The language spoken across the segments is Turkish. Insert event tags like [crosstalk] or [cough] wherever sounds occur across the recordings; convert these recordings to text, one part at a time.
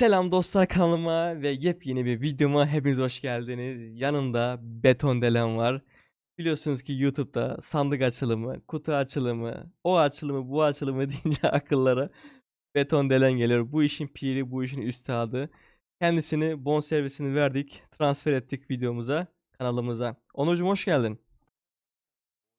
Selam dostlar kanalıma ve yepyeni bir videoma hepiniz hoş geldiniz. Yanımda Beton Delen var. Biliyorsunuz ki YouTube'da sandık açılımı, kutu açılımı, o açılımı, bu açılımı [laughs] deyince akıllara Beton Delen geliyor. Bu işin piri, bu işin üstadı. Kendisini bon servisini verdik, transfer ettik videomuza, kanalımıza. Onurcuğum hoş geldin.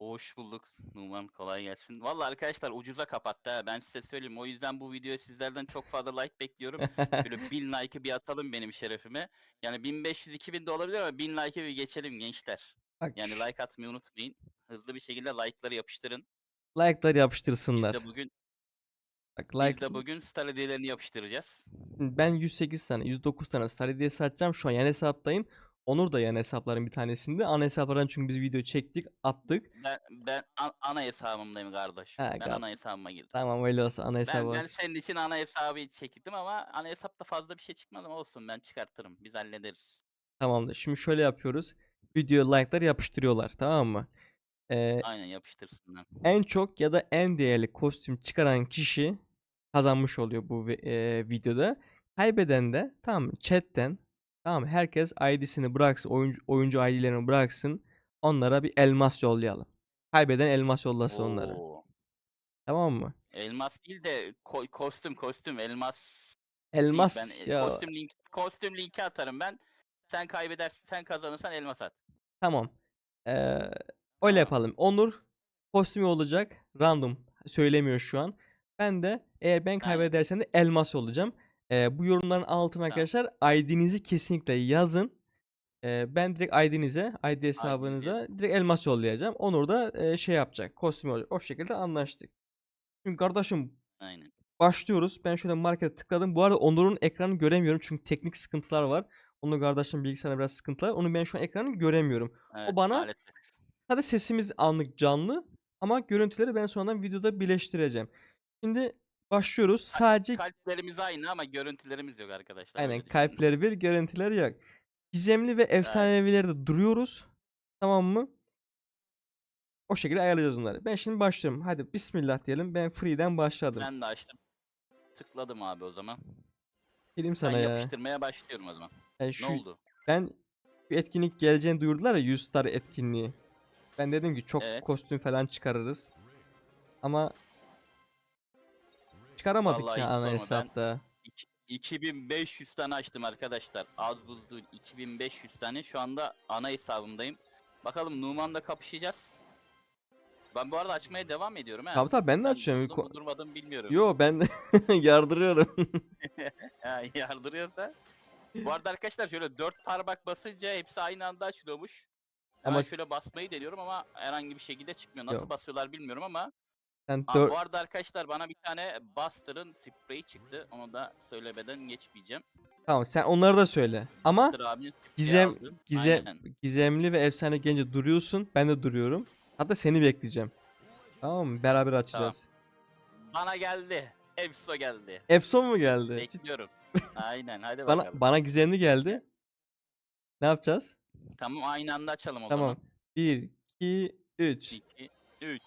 Hoş bulduk Numan kolay gelsin. Vallahi arkadaşlar ucuza kapattı ha ben size söyleyeyim. O yüzden bu videoya sizlerden çok fazla like bekliyorum. Böyle [laughs] 1000 like'ı bir atalım benim şerefime. Yani 1500-2000 de olabilir ama 1000 like'ı bir geçelim gençler. Bak, Yani like atmayı unutmayın. Hızlı bir şekilde like'ları yapıştırın. like'lar Biz yapıştırsınlar. de bugün Bak biz like de bugün star hediyelerini yapıştıracağız. Ben 108 tane, 109 tane Star hediyesi. Şu an yan hesaptayım. Onur da yan hesapların bir tanesinde. Ana hesaplardan çünkü biz video çektik, attık. Ben ben an- ana hesabımdayım kardeş. Ha, ben kar- ana hesabıma girdim. Tamam öyle olsa ana Ben, hesabı ben olsun. senin için ana hesabı çektim ama ana hesapta fazla bir şey çıkmadı ama olsun ben çıkartırım. Biz hallederiz. Tamamdır. Şimdi şöyle yapıyoruz. Video like'lar yapıştırıyorlar, tamam mı? Ee, Aynen yapıştırsınlar. en çok ya da en değerli kostüm çıkaran kişi kazanmış oluyor bu e, videoda. Kaybeden de tamam? Chat'ten tamam? Herkes ID'sini bıraksın, oyuncu oyuncu ID'lerini bıraksın. Onlara bir elmas yollayalım. Kaybeden elmas yollasın. Oo. Tamam mı? Elmas değil de ko- kostüm kostüm elmas değil. Elmas Ben e, ya kostüm link kostüm linki atarım ben. Sen kaybedersin sen kazanırsan elmas at. tamam. Ee, öyle yapalım. Onur kostümü olacak. Random söylemiyor şu an. Ben de eğer ben kaybedersem de elmas olacağım. Ee, bu yorumların altına arkadaşlar ID'nizi kesinlikle yazın. Ee, ben direkt ID'nize, ID hesabınıza direkt elmas yollayacağım. Onur da e, şey yapacak. Kostüm olacak. O şekilde anlaştık. Şimdi kardeşim Aynen. başlıyoruz. Ben şöyle markete tıkladım. Bu arada Onur'un ekranını göremiyorum çünkü teknik sıkıntılar var. Onur kardeşim bilgisayarda biraz sıkıntı var. Onu ben şu an ekranı göremiyorum. Evet, bana- maalesef. Sadece sesimiz anlık canlı ama görüntüleri ben sonradan videoda birleştireceğim. Şimdi başlıyoruz. Sadece Kalplerimiz aynı ama görüntülerimiz yok arkadaşlar. aynen öyle düşünün. kalpleri bir, görüntüleri yok. Gizemli ve efsanevilerde duruyoruz. Tamam mı? O şekilde ayarlayacağız onları. Ben şimdi başlıyorum. Hadi bismillah diyelim. Ben free'den başladım. Ben de açtım. Tıkladım abi o zaman. Ben sana ya. yapıştırmaya başlıyorum o zaman. Yani Ne şu, oldu? ben bir etkinlik geleceğini duyurdular ya 100 star etkinliği. Ben dedim ki çok Evet. kostüm falan çıkarırız. Ama çıkaramadık Vallahi ya hiç ana hesapta. İki- 2500 tane açtım arkadaşlar. Az buz değil. 2500 tane. Şu anda ana hesabımdayım. Bakalım Numan'la kapışacağız. Ben bu arada açmaya devam ediyorum ha. Tabii tabii ben de Sen açıyorum. durdun Ko- mu durmadın bilmiyorum. Yo ben de [laughs] yardırıyorum. [laughs] Ha, yardırıyorsa. Bu arada arkadaşlar şöyle dört parmak basınca hepsi aynı anda açılıyormuş. Hemen Ama şöyle s- basmayı deniyorum ama herhangi bir şekilde çıkmıyor. Nasıl Yok. basıyorlar bilmiyorum ama. Sen Aa, dör- bu arada arkadaşlar bana bir tane Buster'ın spreyi çıktı. Onu da söylemeden geçmeyeceğim. Tamam sen onları da söyle. Ama Buster abinin spreyi gizem aldım. gizem Aynen. gizemli ve efsane gelince duruyorsun. Ben de duruyorum. Hatta seni bekleyeceğim. Tamam mı? Beraber açacağız. Bana geldi. Efso geldi. Epson mu geldi? Bekliyorum. Aynen hadi Bana bakalım. bana gizemli geldi. Ne yapacağız? Tamam aynı anda açalım o Tamam. zaman. 1 2 3 2 3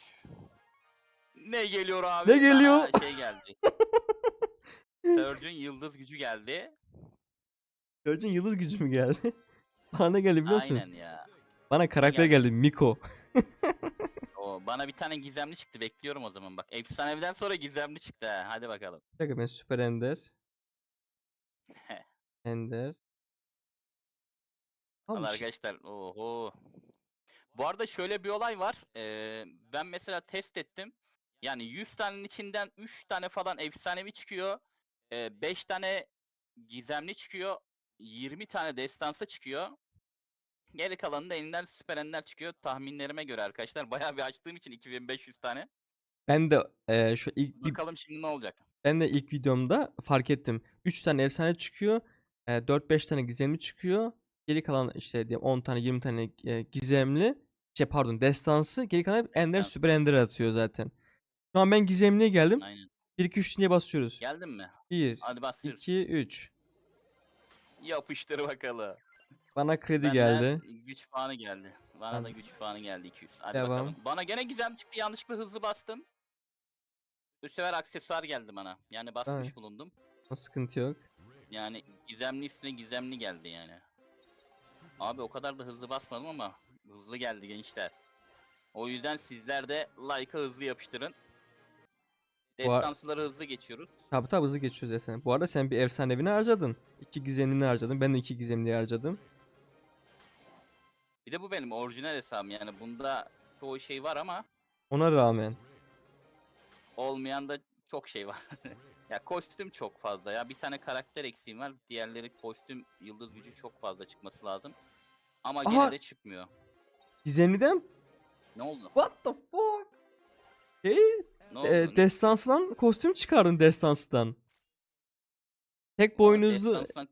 Ne geliyor abi? Ne geliyor? Bana şey geldi. [laughs] Surge'ün yıldız gücü geldi. Görcün yıldız gücü mü geldi? [laughs] Bana ne geldi biliyor musun? Aynen ya. Bana karakter geldi? Miko. O bana bir tane gizemli çıktı. Bekliyorum o zaman bak. Efsaneviden sonra gizemli çıktı ha. Hadi bakalım. Bir dakika ben Süper Ender. [laughs] Ender. Abi Valla ş- arkadaşlar oho. Bu arada şöyle bir olay var. Ee, ben mesela test ettim. Yani 100 tanenin içinden 3 tane falan efsanevi çıkıyor. 5 tane gizemli çıkıyor. 20 tane destansı çıkıyor. Geri kalanı da elinden süper ender çıkıyor. Tahminlerime göre arkadaşlar bayağı bir açtığım için 2500 tane. ben de e, şu ilk Bakalım şimdi ne olacak. Ben de ilk videomda fark ettim. 3 tane efsane çıkıyor. e, 4-5 tane gizemli çıkıyor. Geri kalan işte diyelim 10 tane 20 tane e, gizemli. Şey pardon destansı. Geri kalan hep ender Destan. süper ender atıyor zaten. Şu an ben gizemliye geldim. Aynen. 1 2 3 diye basıyoruz. Geldin mi? 1 Hadi basıyoruz. 2 3. Yapıştır bakalım. Bana kredi Benden geldi. Güç puanı geldi. Bana da Tamam. güç puanı geldi 200. Hadi Devam. bakalım. Bana gene gizem çıktı. Yanlışlıkla hızlı bastım. Bu sefer aksesuar geldi bana. Yani basmış Tamam. bulundum. O sıkıntı yok. Yani gizemli üstüne gizemli geldi yani. Abi o kadar da hızlı basmadım ama hızlı geldi gençler. O yüzden sizler de like'a hızlı yapıştırın. Destansıları hızlı geçiyoruz. Tabi tabi hızlı geçiyoruz ya sen. Bu arada sen bir efsanevini harcadın. İki gizemini harcadın. Ben de iki gizemliği harcadım. Bir de bu benim orijinal hesabım yani bunda çoğu şey var ama Ona rağmen. olmayan da çok şey var. [laughs] ya kostüm çok fazla ya. Bir tane karakter eksiğim var. Diğerleri kostüm yıldız gücü çok fazla çıkması lazım. Ama Aha! gene de çıkmıyor. Gizemliden Ne oldu? what the fuck? Şey, Ne e, destansıdan kostüm çıkardın destansıdan. Tek boynuzlu, Destanstan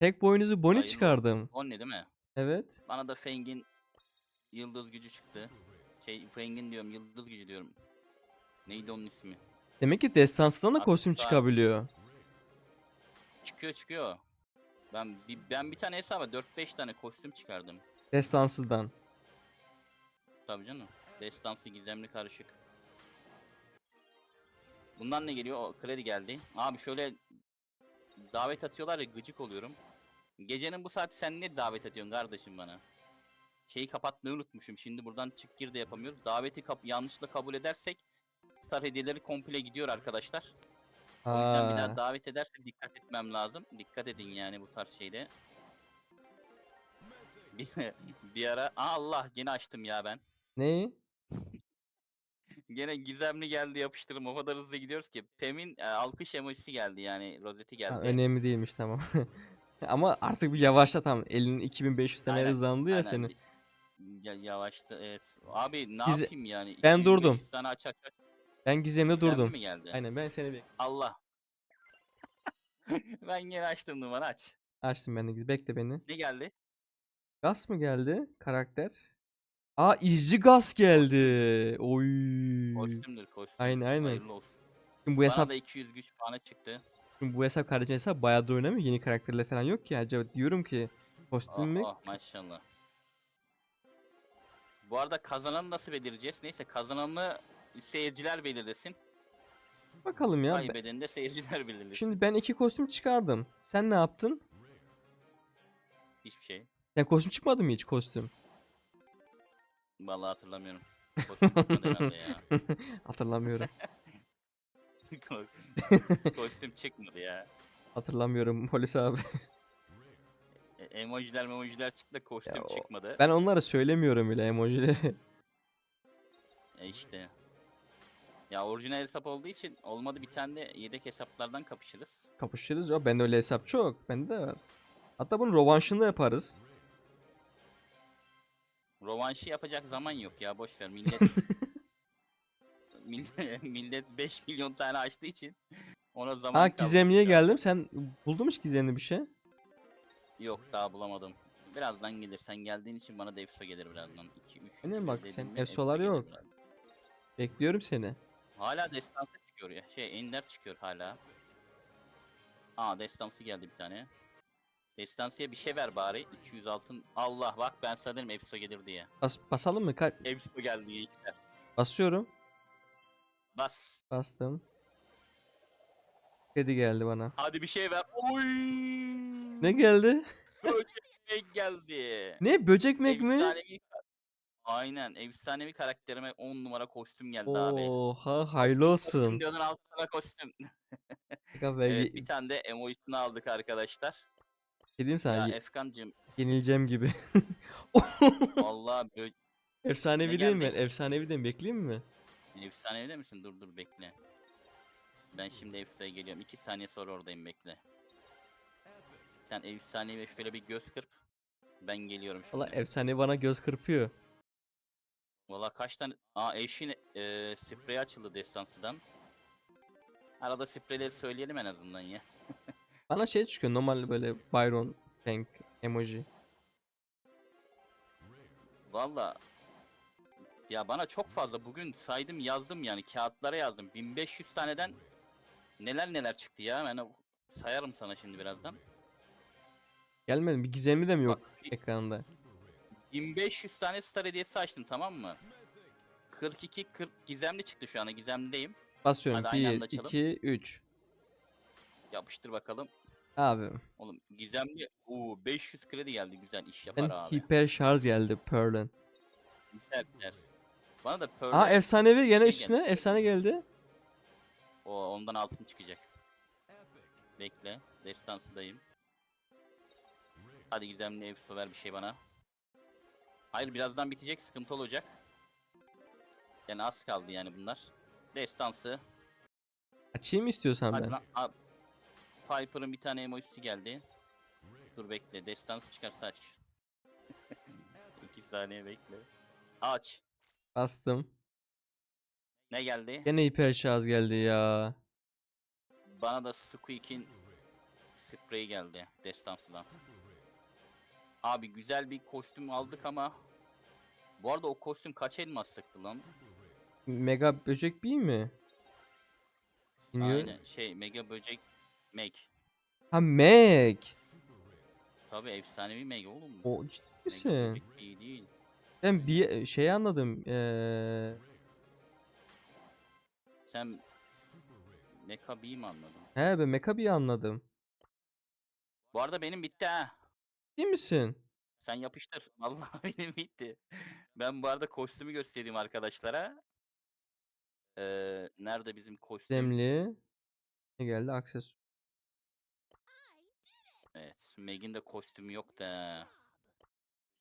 tek boynuzu Bonnie olsun. çıkardım. O ne değil mi? Evet. Bana da Feng'in yıldız gücü çıktı. Şey Feng'in diyorum yıldız gücü diyorum. Neydi onun ismi? Demek ki destansıdan da kostüm Aksesuar. çıkabiliyor. Çıkıyor çıkıyor. Ben bir, ben bir tane hesaba 4-5 tane kostüm çıkardım. Destansıdan. Tabii canım. Destansı gizemli karışık. Bundan ne geliyor? O kredi geldi. Abi şöyle davet atıyorlar ya gıcık oluyorum. Gecenin bu saati sen ne davet ediyorsun kardeşim bana? Şeyi kapatmayı unutmuşum. Şimdi buradan çık gir de yapamıyoruz. Daveti kap yanlışlıkla kabul edersek star hediyeleri komple gidiyor arkadaşlar. O yüzden bir Ha. daha davet ederse dikkat etmem lazım. Dikkat edin yani bu tarz şeyde. Bir, [laughs] bir ara Aa, Allah yine açtım ya ben. Neyi? Gene gizemli geldi yapıştırım. O kadar hızlı gidiyoruz ki. Pem'in e, alkış emojisi geldi yani rozeti geldi. Ha, önemli değilmiş tamam. [laughs] Ama artık bir yavaşla tam. Elinin 2500 tane Aynen, hızlandı ya Aynen, senin. Ya, yavaştı evet. Abi ne Gize- yapayım yani? Ben 200, durdum. 500 tane aç aç aç. Ben gizemde Gizemli durdum. mi geldi? Aynen ben seni bekliyorum. Allah. [laughs] ben yine açtım numara aç. Açtım ben de. Bekle beni. Ne geldi? Gas mı geldi? Karakter. Aa izci Gas geldi. Oy. Kostümdür kostüm. Aynen, aynen. Hayırlı olsun. Şimdi bu Bana hesap da 200 güç puanı çıktı. şimdi bu hesap kardeşim hesap bayağı da oynamıyor. Yeni karakterle falan yok ki. Acaba diyorum ki kostüm Oh, mü? oh maşallah. Bu arada kazananı nasıl belirleyeceğiz? Neyse kazananı seyirciler belirlesin. Bakalım ya. Ben- Kaybedeni de seyirciler belirlesin. Şimdi ben iki kostüm çıkardım. Sen ne yaptın? Hiçbir şey. Sen kostüm çıkmadı mı hiç kostüm? Vallahi hatırlamıyorum. Kostüm çıkmadı herhalde ya. [laughs] Hatırlamıyorum. [laughs] Kostüm çıkmadı ya. Hatırlamıyorum polis abi. E, emojiler emojiler çıktı da kostüm o- çıkmadı. Ben onları söylemiyorum bile emojileri. [laughs] E işte. Ya orijinal hesap olduğu için olmadı bir tane de yedek hesaplardan kapışırız. Kapışırız ya. Bende öyle hesap çok. Bende de var. Hatta bunun rovanşını da yaparız. Rovanşı yapacak zaman yok ya boş ver millet [laughs] [laughs] millet, millet 5 milyon tane açtığı için ona zaman Ha gizemliye geldim. Sen buldun mu hiç gizemli bir şey? Yok daha bulamadım. Birazdan gelir. Sen geldiğin için bana da EFSO gelir birazdan. 2 3 Aynen bak, sen EFSO'lar yok. Bekliyorum seni. Hala destansı çıkıyor ya. Şey Ender çıkıyor hala. Aa destansı geldi bir tane. Destansıya bir şey ver bari. 200 altın. Allah bak ben sana dedim EFSO gelir diye. Bas, basalım mı? Ka- EFSO geldi gençler. Basıyorum. Bas. Bastım. Kredi geldi bana. Hadi bir şey ver. Oy! Ne geldi? Böcek geldi. Ne? Böcek mek mi? Efsanevi Aynen. Efsanevi karakterime 10 numara kostüm geldi abi. Oha hayırlı Kostüm olsun. diyordun al sana kostüm. Evet, bir tane de emojisini aldık arkadaşlar. Dedim sana Ya ye- Efkancığım yenileceğim gibi. vallahi bö- [laughs] Efsanevi Ne değil mi? geldi? Efsanevi de mi? Bekleyeyim mi? efsanevi de misin? Dur dur bekle. Ben şimdi efsaneye geliyorum. 2 saniye sonra oradayım bekle. Sen efsanevi şöyle bir göz kırp. Ben geliyorum şimdi. Valla efsane bana göz kırpıyor. Valla kaç tane... Aa eşin e, sprey açıldı destansıdan. Arada spreyleri söyleyelim en azından ya. Bana şey çıkıyor normal böyle Byron Tank emoji. Valla ya bana çok fazla bugün saydım yazdım yani kağıtlara yazdım. 1500 taneden neler neler çıktı ya. O- sayarım sana şimdi birazdan. Gelmedi mi? Bir gizemli de mi yok Bak, ekranda? 1500 tane star hediyesi açtım tamam mı? 42 40 gizemli çıktı şu anda gizemlideyim. Basıyorum. Hadi aynı 1, anda açalım. 2, 3. Yapıştır bakalım. Abi Oğlum gizemli. Oo 500 kredi geldi güzel iş yapar ben abi. hiper şarj geldi Pearl'ın. Güzel ders. Bana da Aa Pearl'e efsanevi gene şey üstüne geldi. efsane geldi. o ondan altın çıkacak. Bekle. Destansıdayım. Hadi gizemli ev ver bir şey bana. Hayır birazdan bitecek sıkıntı olacak. Yani az kaldı yani bunlar. Destansı. Açayım mı istiyorsan Hadi ben? lan. Piper'ın bir tane emojisi geldi. Dur bekle. Destansı çıkarsa aç. [laughs] 2 saniye bekle. Aç. Bastım. Ne geldi? Gene hiper şarj geldi ya. Bana da Squeak'in spreyi geldi Destansı'dan. Abi güzel bir kostüm aldık ama bu arada o kostüm kaç elmas sıktı lan? Mega böcek bir mi? Bilmiyorum. Aynen şey mega böcek Meg. Ha Meg. Tabi efsanevi Meg oğlum. O ciddi misin? iyi değil. Ben bir şey anladım. Ee, Sen Bee mi anladın? he ben Mekabi'yi anladım. Bu arada benim bitti ha. Değil misin? Sen yapıştır. [laughs] Vallahi benim bitti. Ben bu arada kostümü göstereyim arkadaşlara. Ee, nerede bizim kostüm? Demli. Ne geldi? Aksesuar. Evet. Meg'in de kostümü yok da.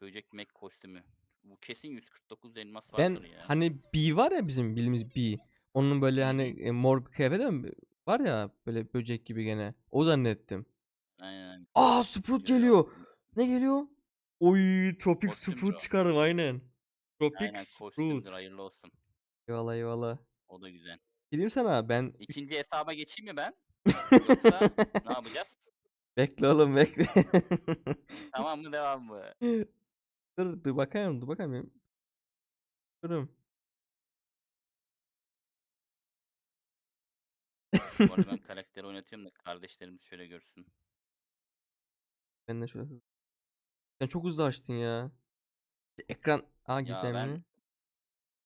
Böcek Meg kostümü. Bu kesin 149 elmas Ben vardır ya. hani B var ya bizim bildiğimiz B. Onun böyle hani e, mor bir kıyafeti mi var ya böyle böcek gibi gene. O zannettim. Aynen. Aa Sprout Yo, yo. geliyor. Ne geliyor? Oy Tropic Kostümdür Sprout o. çıkardım aynen. Tropic Aynen kostümdür Sprout. hayırlı olsun. Eyvallah eyvallah. O da güzel. Diyeyim sana ben İkinci hesaba geçeyim mi ben? [laughs] Yoksa ne yapacağız? Bekle oğlum bekle. Tamam mı devam mı? [laughs] dur dur bakayım dur bakayım. Durum. Bu arada ben [laughs] karakteri oynatıyorum da kardeşlerimiz şöyle görsün. Ben de şöyle hızlı. Sen çok hızlı açtın ya. Ekran Aa Ya gizemli. ben-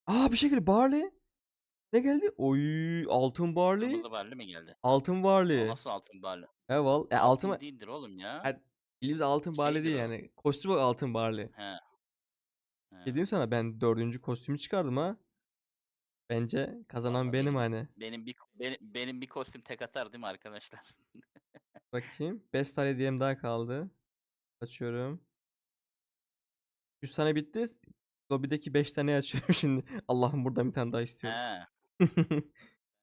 Aa bir şey geldi. Barley. Ne geldi? Oy altın Barley. Kırmızı barlı mi geldi? Altın O Barley. nasıl altın barlı? Eval. E, Altın altın değildir oğlum ya. Er- Bildiğimiz altın Barley değil Şeydir o. yani. Kostüm olarak altın Barley. He. He. Dedim sana ben dördüncü kostümü çıkardım ha. Bence kazanan Vallahi benim benim- hani. Benim bir benim, benim bir kostüm tek atar değil mi arkadaşlar? [laughs] Bakayım. 5 tane hediyem daha kaldı. Açıyorum. 100 tane bitti. Lobideki 5 tane açıyorum [laughs] şimdi. Allah'ım buradan bir tane daha istiyorum. He. [laughs]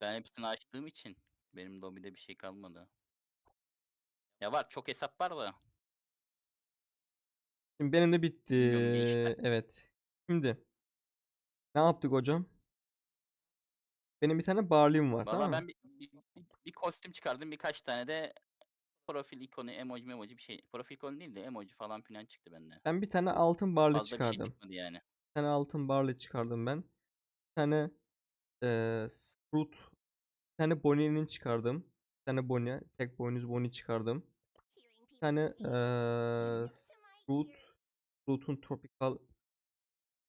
Ben hepsini açtığım için benim lobide bir şey kalmadı. Ya var çok hesap var da. Şimdi benim de bitti. Evet. Şimdi ne yaptık hocam? Benim bir tane barley'im var Valla tamam mı? ben bir, bir, kostüm çıkardım birkaç tane de profil ikonu emoji emoji bir şey. Profil ikonu değil de emoji falan filan çıktı bende. Ben bir tane altın barley Fazla bir şey çıkardım. çıkmadı yani. Bir tane altın barley çıkardım ben. Bir tane eee Sprout. Bir tane Bonnie'nin çıkardım. Tane Bonnie. Tek boynuz Bonnie çıkardım. Bir tane eee Sprout. Sprout'un Tropical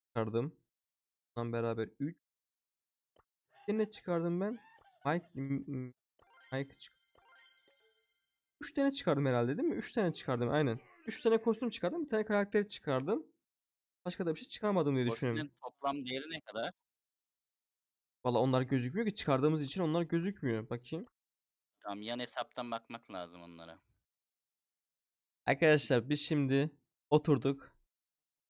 çıkardım. Bundan beraber 3. Ne çıkardım ben? Mike, Mike çık 3 tane çıkardım herhalde değil mi? 3 tane çıkardım aynen. 3 tane kostüm çıkardım. Bir tane karakter çıkardım. Başka da bir şey çıkarmadım diye düşünüyorum. Kostümün toplam değeri ne kadar? Valla onlar gözükmüyor ki çıkardığımız için onlar gözükmüyor. Bakayım. Tamam yan hesaptan bakmak lazım onlara. Arkadaşlar biz şimdi oturduk.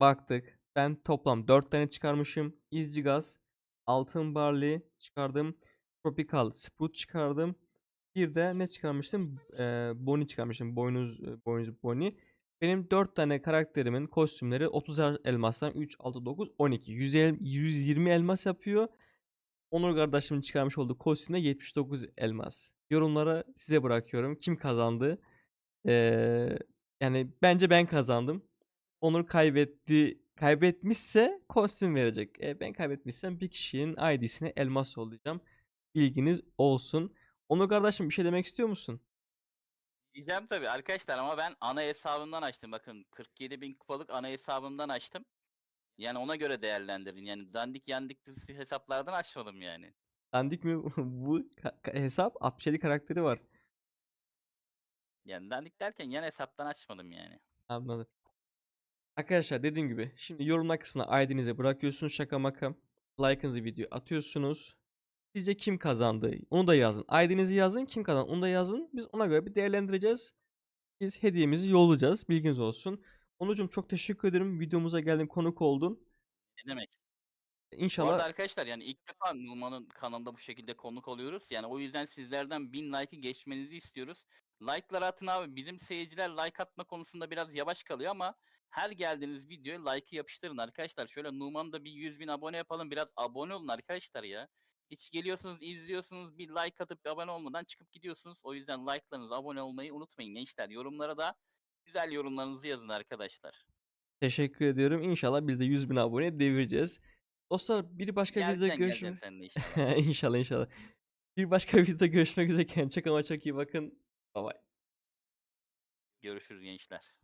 Baktık. Ben toplam 4 tane çıkarmışım. İzci gaz, altın barley çıkardım. Tropical Sprout çıkardım. Bir de ne çıkarmıştım? Ee, Bonnie çıkarmışım. Boynuz, boynuz Bonnie. Benim 4 tane karakterimin kostümleri 30 el- elmastan 3, 6, 9, 12. 100 el- 120 elmas yapıyor. Onur kardeşimin çıkarmış olduğu kostümde 79 elmas. Yorumlara size bırakıyorum. Kim kazandı? Ee, yani bence ben kazandım. Onur kaybetti. Kaybetmişse kostüm verecek. E, ben kaybetmişsem bir kişinin ID'sine elmas yollayacağım. Bilginiz olsun. Onur kardeşim bir şey demek istiyor musun? Diyeceğim tabii arkadaşlar ama ben ana hesabımdan açtım. Bakın 47 bin kupalık ana hesabımdan açtım. Yani ona göre değerlendirin. Yani dandik yandik hesaplardan açmadım yani. Dandik mi? [laughs] Bu ka- ka- hesap 67 karakteri var. Yani dandik derken yan hesaptan açmadım yani. Anladım. Arkadaşlar dediğim gibi şimdi yorumlar kısmına ID'nizi bırakıyorsunuz şaka maka. Like'ınızı video atıyorsunuz. Sizce kim kazandı? Onu da yazın. ID'nizi yazın. Kim kazandı? Onu da yazın. Biz ona göre bir değerlendireceğiz. Biz hediyemizi yollayacağız. Bilginiz olsun. Onucum çok teşekkür ederim. Videomuza geldin konuk oldun. Ne demek? Bu İnşallah arada arkadaşlar yani ilk defa Numan'ın kanalında bu şekilde konuk oluyoruz. Yani o yüzden sizlerden 1000 like'ı geçmenizi istiyoruz. Like'ları atın abi. Bizim seyirciler like atma konusunda biraz yavaş kalıyor ama her geldiğiniz videoya like'ı yapıştırın arkadaşlar. Şöyle Numan'ı da bir 100 bin abone yapalım. Biraz abone olun arkadaşlar ya. Hiç geliyorsunuz, izliyorsunuz, bir like atıp bir abone olmadan çıkıp gidiyorsunuz. O yüzden like'larınızı, abone olmayı unutmayın gençler. Yorumlara da güzel yorumlarınızı yazın arkadaşlar. teşekkür ediyorum. İnşallah biz de 100 bin abone devireceğiz. Dostlar bir başka videoda Geleceksin geleceksin görüşmek sen de [laughs] inşallah. İnşallah inşallah. Bir başka [laughs] videoda görüşmek üzere. Kendinize çok ama çok iyi bakın. Bye bye. Görüşürüz gençler.